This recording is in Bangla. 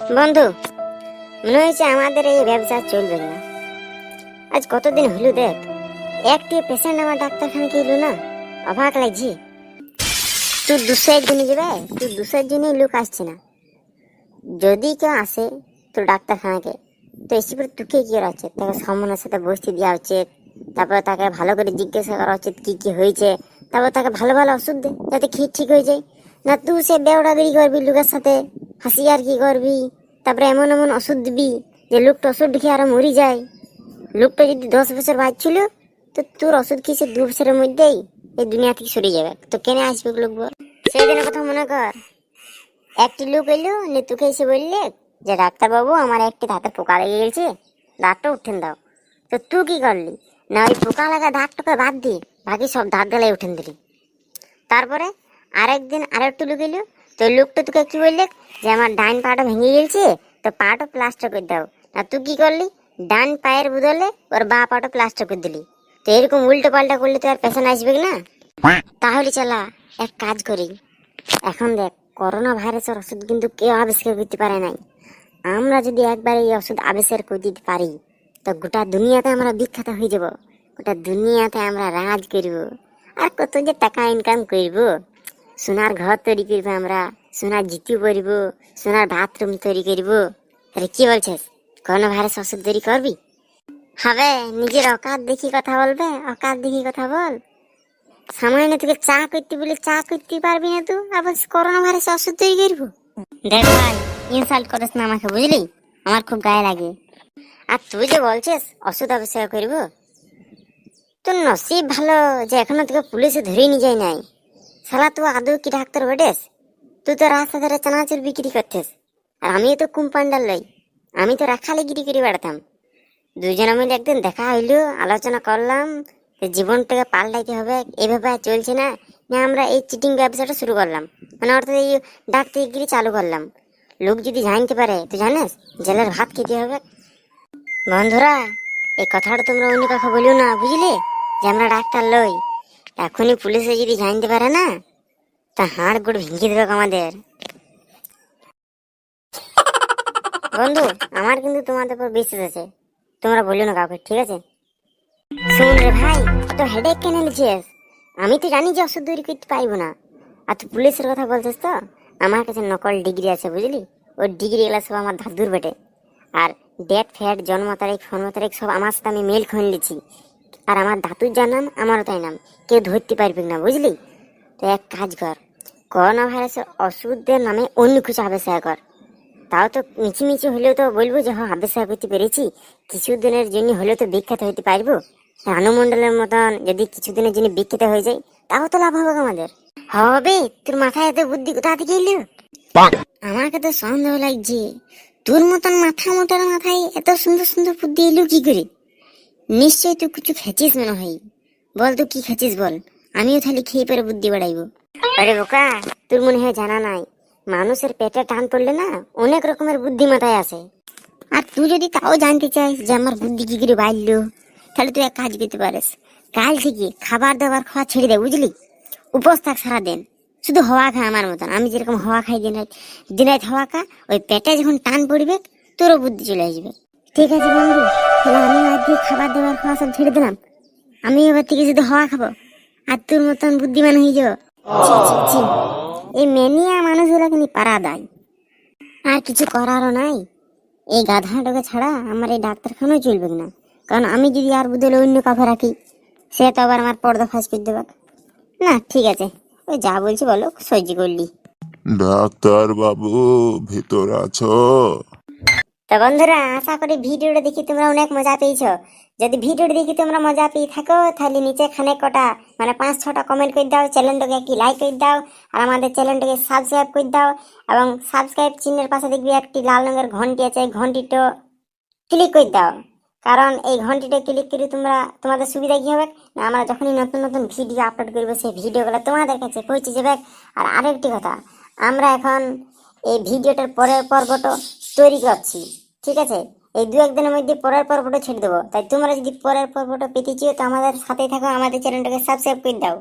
বন্ধু, মনে হয়েছে আমাদের এই ব্যবসা চলবে না। আজ কতদিন হলো দেখ, একটি পেশেন্ট আমার ডাক্তারখানাকে এলো না? অবাক লাগছে। তুই দুশোর জন্য যাবে তুই দুশোর জন্যই লোক আসছে না। যদি কেউ আসে তোর ডাক্তারখানাকে, তো এসে পরে তোকে কি করা উচিত? তাকে সম্মানের সাথে বসতে দেওয়া উচিত, তারপরে তাকে ভালো করে জিজ্ঞাসা করা উচিত কি কি হয়েছে, তারপর তাকে ভালো ভালো ওষুধ দে, যাতে খেয়ে ঠিক হয়ে যায়। না, তুই সে বেওড়াগিরি করবি লোকের সাথে। হাসি আর কি করবি? তারপরে এমন এমন ওষুধ দিবি যে লোকটা ওষুধ খেয়ে আরও মরি যায়। লোকটা যদি দশ বছর বাঁচছিল, তো তোর ওষুধ খেয়েছে দু বছরের মধ্যেই এই দুনিয়া থেকে সরে যাবে? তো কেন আসবে লোক বল? সেই দিনের কথা মনে কর, একটি লোক এলো, নিয়ে তোকে এসে বললে যে, ডাক্তারবাবু, আমার একটি দাঁতের পোকা লেগে গেছে, দাঁতটা উঠেন দাও। তো তুই কি করলি? না, ওই পোকা লাগা দাঁতটাকে বাদ দিয়ে বাকি সব দাঁত গেলায় উঠেন দিলি। তারপরে আরেকদিন আরেকটু লোক এলো তো লোকটা তোকে কি বললে? যে আমার ডাইন পাটা ভেঙে গেছে তো পাটা প্লাস্টার করে দাও। না, তুই কি করলি? ডান পায়ের বদলে ওর বা পাটা প্লাস্টার করে দিলি। তো এরকম উল্টো পাল্টা করলে তো আর পেশেন্ট আসবে না। তাহলে চালা, এক কাজ করি। এখন দেখ করোনা ভাইরাসের ওষুধ কিন্তু কেউ আবিষ্কার করতে পারে নাই। আমরা যদি একবার এই ওষুধ আবিষ্কার করে দিতে পারি, তো গোটা দুনিয়াতে আমরা বিখ্যাত হয়ে যাব। গোটা দুনিয়াতে আমরা রাজ করব। আর কত যে টাকা ইনকাম করব। সোনার ঘর তৈরি করব আমরা, সোনার জিতু করব সোনার বাথরুম তৈরি করব। আরে কি বলছিস? করোনা ভাইরাস ওষুধ তৈরি করবি? হবে, নিজের অকাত দেখি কথা বলবে, অকাত দেখি কথা বল। সামান্য তোকে চা করতে বলে চা করতে পারবি না তুই, আবার করোনা ভাইরাস ওষুধ তৈরি করব। দেখ ভাই ইনসাল্ট করিস না আমাকে, বুঝলি? আমার খুব গায়ে লাগে। আর তুই যে বলছিস, ওষুধ আবিষ্কার করব? তোর নসিব ভালো যে এখনও তোকে পুলিশে ধরে নিয়ে যায় নাই। শালা তুই আদৌ কি ডাক্তার বেটেস তুই তো রাস্তা ধারে চানাচুর বিক্রি করতেস। আর আমিও তো কুম্পান্ডার লই। আমি তো রাখালে গিরি করে বেড়াতাম। দুজনে মিলে একদিন দেখা হইল, আলোচনা করলাম জীবনটাকে পাল্টাইতে হবে, এভাবে চলছে না। আমরা এই চিটিং ব্যবসাটা শুরু করলাম। মানে অর্থাৎ এই ডাক্তারগিরি চালু করলাম। লোক যদি জানতে পারে তুই জানিস, জেলের ভাত খেতে হবে। বন্ধুরা, এই কথাটা তোমরা অন্য কাউকে বলিও না, বুঝলে? যে আমরা ডাক্তার লই। এখনই পুলিশে যদি জানতে পারে না, তা হাড় গুড় ভেঙে দেবে আমাদের। বন্ধু, আমার কিন্তু তোমাদের উপর বিশ্বাস আছে। তোমরা বলিও না কাউকে, ঠিক আছে? শুন রে ভাই তো হেডেক কেন নিচ্ছিস আমি তো জানি যে ওষুধ তৈরি করতে পারব না। আর তুই পুলিশের কথা বলছিস তো, আমার কাছে নকল ডিগ্রি আছে, বুঝলি? ওই ডিগ্রি এগুলো সব আমার দাদুর বেটে। আর ডেট ফ্যাট জন্ম তারিখ ফর্ম তারিখ সব আমার সাথে আমি মেল খুঁজে নিচ্ছি আর আমার দাদুর যার নাম আমারও তাই নাম। কেউ ধরতে পারবি না বুঝলি? তো এক কাজ কর। করোনা ভাইরাসের ওষুধের নামে অন্য কিছু আবিষ্কার কর। তাও তো মিছিমিছি হলেও তো বলব যে হ্যাঁ আবিষ্কার করতে পেরেছি। কিছুদিনের জন্য হলেও তো বিখ্যাত হতে পারব। রানুমণ্ডলের মতন যদি কিছুদিনের জন্য বিখ্যাত হয়ে যায় তাও তো লাভ হবে আমাদের। হবে? তোর মাথায় এত বুদ্ধি কোথা থেকে এলো? আমাকে তো সন্দেহ লাগছে। তোর মতন মাথা মোটার মাথায় এত সুন্দর সুন্দর বুদ্ধি এলো কি করে? নিশ্চয়ই তুই কিছু খেছিস মনে হয়। বল তুই কি খেছিস বল। আমিও তাহলে খেয়ে পরে বুদ্ধি বাড়াইবো। আরে বোকা তোর মনে হয় জানা নাই। মানুষের পেটে টান পড়লে না অনেক রকমের বুদ্ধি মাথায় আসে। আর তুই যদি তাও জানতে চাস যে আমার বুদ্ধি কি করে বাড়লো তাহলে তুই এক কাজ করতে পারিস। কাল থেকে খাবার দাবার খাওয়া ছেড়ে দে বুঝলি? উপোস থাক সারাদিন। শুধু হাওয়া খা আমার মতন। আমি যেরকম হাওয়া খাই দিন রাত দিন রাত হাওয়া খা ওই পেটে যখন টান পড়বে তোরও বুদ্ধি চলে আসবে। ঠিক আছে বন্ধু তাহলে আমি দিয়ে খাবার দাবার খাওয়া সব ছেড়ে দিলাম? আমি এবার থেকে শুধু হাওয়া খাব, আর তোর মতন বুদ্ধিমান হয়ে যাব। এই মেনিয়া মানুষগুলোকে নিয়ে পারা দেয়। আর কিছু করারও নাই। এই গাধাটাকে ছাড়া আমার এই ডাক্তারখানাও চলবে না কারণ আমি যদি আর বদলে অন্য কাউকে রাখি, সে তো আবার আমার পর্দা ফাঁস করে দেবে। না, ঠিক আছে। ওই যা বলছি বলো, সহ্য করলি। ডাক্তার বাবু ভিতর আছো? তো বন্ধুরা, আশা করি ভিডিওটা দেখি তোমরা অনেক মজা পেয়েছ। যদি ভিডিওটা দেখি তোমরা মজা পেয়ে থাকো, তাহলে নিচে খানে কটা মানে পাঁচ, ছটা কমেন্ট করে দাও, চ্যানেলটাকে একটি লাইক করে দাও, আর আমাদের চ্যানেলটাকে সাবস্ক্রাইব করে দাও, এবং সাবস্ক্রাইব চিহ্নের পাশে দেখবি একটি লাল রঙের ঘন্টি আছে ঘন্টিটা ক্লিক করে দাও। কারণ এই ঘন্টিটা ক্লিক করে তোমরা, তোমাদের সুবিধা কি হবে? না, আমরা যখনই নতুন নতুন ভিডিও আপলোড করব, সেই ভিডিওগুলো তোমাদের কাছে পৌঁছে যাবে। আর আরেকটি কথা, আমরা এখন এই ভিডিওটার পরের পর্বটা তৈরি করছি, ঠিক আছে? এই দু একদিনের মধ্যে পরের পর্বটা ছেড়ে দেবো। তাই তোমরা যদি পরের পর্বটা পেতে চাও, তো আমাদের সাথে থাকো, আমাদের চ্যানেলটাকে সাবস্ক্রাইব করে দাও।